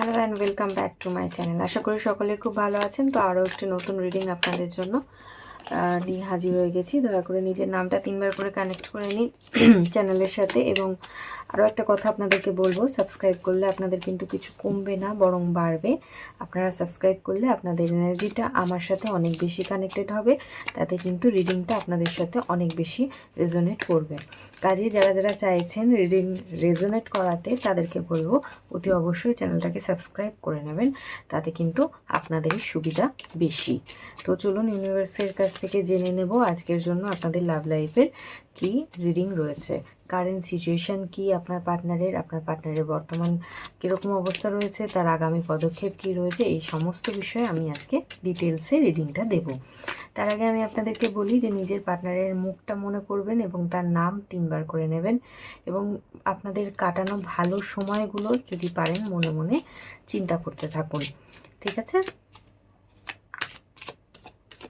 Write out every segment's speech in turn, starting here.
Hello and welcome back to my channel আশা করি সকলে খুব ভালো আছেন। তো আরও একটি নতুন রিডিং আপনাদের জন্য নিয়ে হাজির হয়ে গেছি। দয়া করে নিজের নামটা তিনবার করে কানেক্ট করে নিন। চ্যানেলের সাথে এবং আরও একটা কথা আপনাদেরকে বলব সাবস্ক্রাইব করলে আপনাদের কিন্তু কিছু কমবে না, বরং বাড়বে। আপনারা সাবস্ক্রাইব করলে আপনাদের এনার্জিটা আমার সাথে অনেক বেশি কানেক্টেড হবে, তাতে কিন্তু রিডিংটা আপনাদের সাথে অনেক বেশি রেজোনেট করবে। কাজে যারা যারা চাইছেন রিডিং রেজোনেট করাতে, তাদেরকে বলব, অতি অবশ্যই চ্যানেলটাকে সাবস্ক্রাইব করে নেবেন, তাতে কিন্তু আপনাদেরই সুবিধা বেশি। তো চলুন ইউনিভার্সের কাছ থেকে জেনে নেব, আজকের জন্য আপনাদের লাভ লাইফের কি রিডিং রয়েছে। কারেন্ট সিচুয়েশন কি, আপনার পার্টনারের আপনার পার্টনারের বর্তমান কীরকম অবস্থা রয়েছে, তার আগামী পদক্ষেপ কি রয়েছে, এই সমস্ত বিষয়ে আমি আজকে ডিটেলসে রিডিংটা দেব। তার আগে আমি আপনাদেরকে বলি যে, নিজের পার্টনারের মুখটা মনে করবেন এবং তার নাম তিনবার করে নেবেন এবং আপনাদের কাটানো ভালো সময়গুলো যদি পারেন, মনে মনে চিন্তা করতে থাকুন। ঠিক আছে?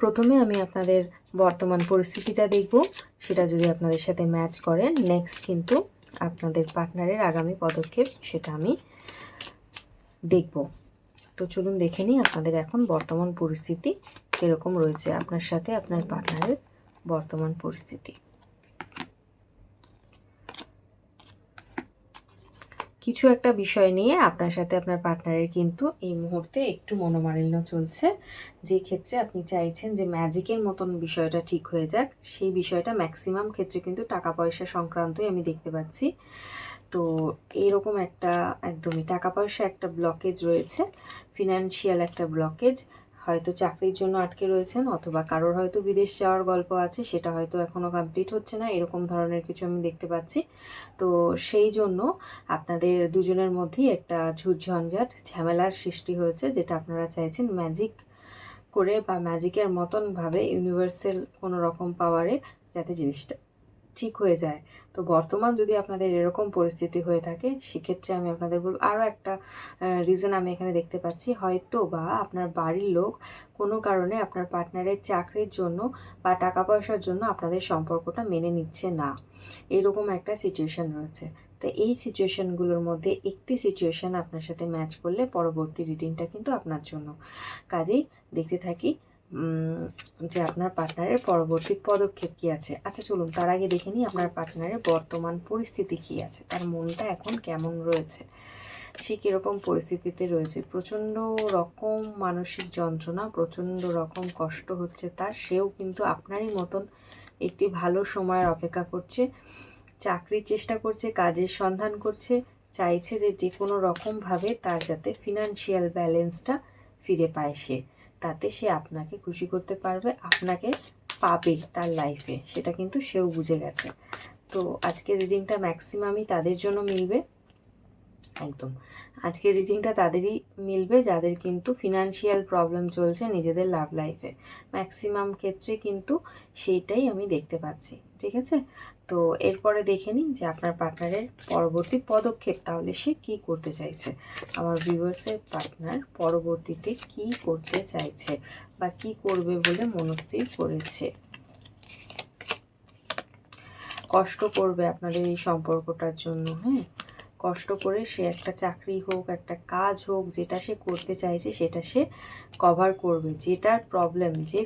প্রথমে আমি আপনাদের বর্তমান পরিস্থিতিটা দেখব। সেটা যদি আপনাদের সাথে ম্যাচ করে নেক্সট কিন্তু আপনাদের পার্টনারের আগামী পদক্ষেপ সেটা আমি দেখব। তো চলুন দেখে নিই আপনাদের এখন বর্তমান পরিস্থিতি কীরকম রয়েছে আপনার সাথে, আপনার পার্টনারের বর্তমান পরিস্থিতি। কিছু একটা বিষয় নিয়ে আপনার সাথে আপনার পার্টনারের কিন্তু এই মুহূর্তে একটু মনোমালিন্য চলছে। যে ক্ষেত্রে আপনি চাইছেন যে ম্যাজিকের মতন বিষয়টা ঠিক হয়ে যাক, সেই বিষয়টা ম্যাক্সিমাম ক্ষেত্রে কিন্তু টাকা পয়সা সংক্রান্তই আমি দেখতে পাচ্ছি। তো এরকম একটা একদমই টাকা পয়সা একটা ব্লকেজ রয়েছে ফিনান্সিয়াল একটা ব্লকেজ হয়তো চাকরির জন্য আটকে রয়েছেন অথবা কারোর হয়তো বিদেশ যাওয়ার গল্প আছে, সেটা হয়তো এখনও কমপ্লিট হচ্ছে না, এরকম ধরনের কিছু আমি দেখতে পাচ্ছি। তো সেই জন্য আপনাদের দুজনের মধ্যেই একটা ঝুটঝঞ্ঝাট ঝামেলার সৃষ্টি হয়েছে, যেটা আপনারা চাইছেন ম্যাজিক করে বা ম্যাজিকের মতনভাবে ইউনিভার্সাল কোনো রকম পাওয়ারে যাতে জিনিসটা ঠিক হয়ে যায়। তো বর্তমান যদি আপনাদের এরকম পরিস্থিতি হয়ে থাকে, সেক্ষেত্রে আমি আপনাদের বলব আরও একটা রিজন আমি এখানে দেখতে পাচ্ছি। হয়তো বা আপনার বাড়ির লোক কোনো কারণে আপনার পার্টনারের চাকরির জন্য বা টাকা পয়সার জন্য আপনাদের সম্পর্কটা মেনে নিচ্ছে না। এরকম একটা সিচুয়েশন রয়েছে। তো এই সিচুয়েশনগুলোর মধ্যে একটি সিচুয়েশন আপনার সাথে ম্যাচ করলে পরবর্তী রিডিংটা কিন্তু আপনার জন্য। কাজেই দেখতে থাকি যে আপনার পার্টনারের পরবর্তী পদক্ষেপ কি আছে? আচ্ছা চলুন, তার আগে দেখে নিই আপনার পার্টনারের বর্তমান পরিস্থিতি কি আছে? তার মনটা এখন কেমন রয়েছে? সে কীরকম পরিস্থিতিতে রয়েছে? প্রচণ্ড রকম মানসিক যন্ত্রণা, প্রচণ্ড রকম কষ্ট হচ্ছে তার। সেও কিন্তু আপনারই মতন একটি ভালো সময়ের অপেক্ষা করছে। চাকরির চেষ্টা করছে, কাজের সন্ধান করছে, চাইছে যে যে কোনো রকমভাবে তার যাতে ফিনান্সিয়াল ব্যালেন্সটা ফিরে পায় সে। তাতে সে আপনাকে খুশি করতে পারবে, আপনাকে পাবে তার লাইফে সেটা কিন্তু সেও বুঝে গেছে। তো আজকের রিডিংটা ম্যাক্সিমামই তাদের জন্য মিলবে। একদম। আজকের রিডিংটা তাদেরই মিলবে, যাদের কিন্তু ফিনান্সিয়াল প্রবলেম চলছে নিজেদের লাভ লাইফে ম্যাক্সিমাম ক্ষেত্রে কিন্তু সেইটাই আমি দেখতে পাচ্ছি, ঠিক আছে? তো এরপরে দেখে নিন যে আপনার পার্টনারের পরবর্তী পদক্ষেপ, তাহলে সে কি করতে চাইছে? আমার ভিউয়ার্সের পার্টনার পরবর্তীতে কি করতে চাইছে বা কি করবে বলে মনস্থির করেছে? কষ্ট করবে আপনাদের এই সম্পর্কটার জন্য হ্যাঁ? কষ্ট করে সে একটা চাকরি হোক, একটা কাজ হোক, যেটা সে করতে চাইছে সেটা সে কভার করবে। যেটার প্রবলেম যে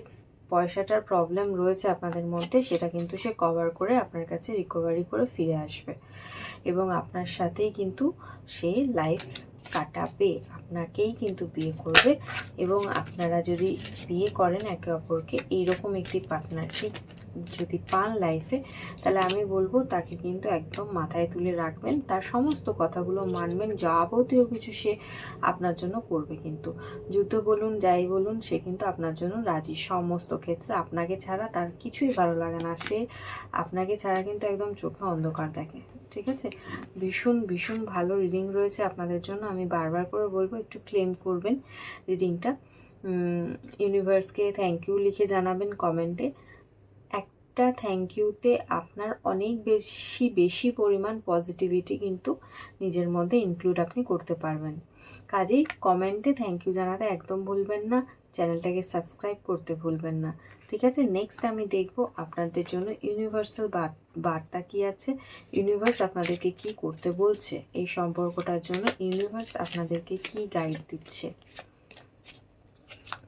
পয়সাটার প্রবলেম রয়েছে আপনাদের মধ্যে, সেটা কিন্তু সে কভার করে আপনার কাছে রিকভারি করে ফিরে আসবে। এবং আপনার সাথেই কিন্তু সে লাইফ কাটাবে, আপনাকেই কিন্তু বিয়ে করবে। এবং আপনারা যদি বিয়ে করেন একে অপরকে, এইরকম একটি পার্টনারশিপ যদি পান লাইফে তাহলে আমি বলব তাকে কিন্তু একদম মাথায় তুলে রাখবেন। তার সমস্ত কথাগুলো মানবেন, যাবতীয় কিছু সে আপনার জন্য করবে কিন্তু। যুদ্ধ বলুন, যাই বলুন, সে কিন্তু আপনার জন্য রাজি। সমস্ত ক্ষেত্রে আপনাকে ছাড়া তার কিছুই ভালো লাগে না। সে আপনাকে ছাড়া কিন্তু একদম চোখে অন্ধকার দেখে, ঠিক আছে? ভীষণ ভীষণ ভালো রিডিং রয়েছে আপনাদের জন্য। আমি বারবার করে বলব, একটু ক্লেম করবেন রিডিংটা ইউনিভার্সকে থ্যাংক ইউ লিখে জানাবেন কমেন্টে একটা থ্যাংক ইউতে আপনার অনেক বেশি বেশি পরিমাণ পজিটিভিটি কিন্তু নিজের মধ্যে ইনক্লুড আপনি করতে পারবেন। কাজেই কমেন্টে থ্যাংক ইউ জানাতে একদম ভুলবেন না চ্যানেলটাকে সাবস্ক্রাইব করতে ভুলবেন না। ঠিক আছে? নেক্সট আমি দেখব আপনাদের জন্য ইউনিভার্সাল বার্তা কি আছে? ইউনিভার্স আপনাদেরকে কি করতে বলছে? এই সম্পর্কটার জন্য ইউনিভার্স আপনাদেরকে কি গাইড দিচ্ছে?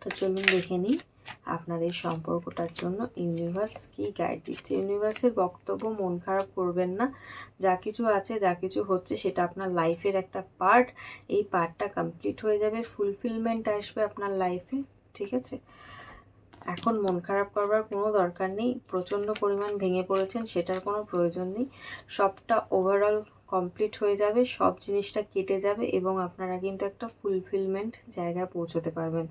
তো চলুন দেখে নিই। আপনাদের সম্পর্কটার জন্য ইউনিভার্স কি গাইড দিচ্ছে? ইউনিভার্সের বক্তব্য মন খারাপ করবেন না। যা কিছু আছে, যা কিছু হচ্ছে, সেটা আপনার লাইফের একটা পার্ট এই পার্টটা কমপ্লিট হয়ে যাবে ফুলফিলমেন্ট আসবে আপনার লাইফে ঠিক আছে? এখন মন খারাপ করবার কোনো দরকার নেই। প্রচণ্ড পরিমাণ ভেঙে পড়েছেন, সেটার কোনো প্রয়োজন নেই। সবটা ওভারঅল কমপ্লিট হয়ে যাবে, সব জিনিসটা কেটে যাবে এবং আপনারা কিন্তু একটা ফুলফিলমেন্ট জায়গায় পৌঁছতে পারবেন।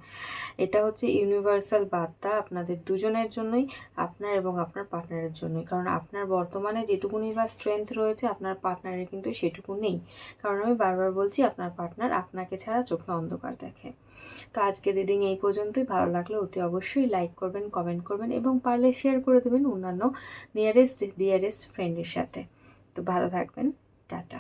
এটা হচ্ছে ইউনিভার্সাল বার্তা আপনাদের দুজনের জন্যই, আপনার এবং আপনার পার্টনারের জন্যই। কারণ আপনার বর্তমানে যেটুকুনি বা স্ট্রেংথ রয়েছে, আপনার পার্টনারের কিন্তু সেটুকু নেই। কারণ আমি বারবার বলছি, আপনার পার্টনার আপনাকে ছাড়া চোখে অন্ধকার দেখে। তো আজকে রিডিং এই পর্যন্তই। ভালো লাগলে অতি অবশ্যই লাইক করবেন কমেন্ট করবেন এবং পারলে শেয়ার করে দেবেন অন্যান্য নিয়ারেস্ট ডিয়ারেস্ট ফ্রেন্ডের সাথে। তো ভালো থাকবেন। টাটা।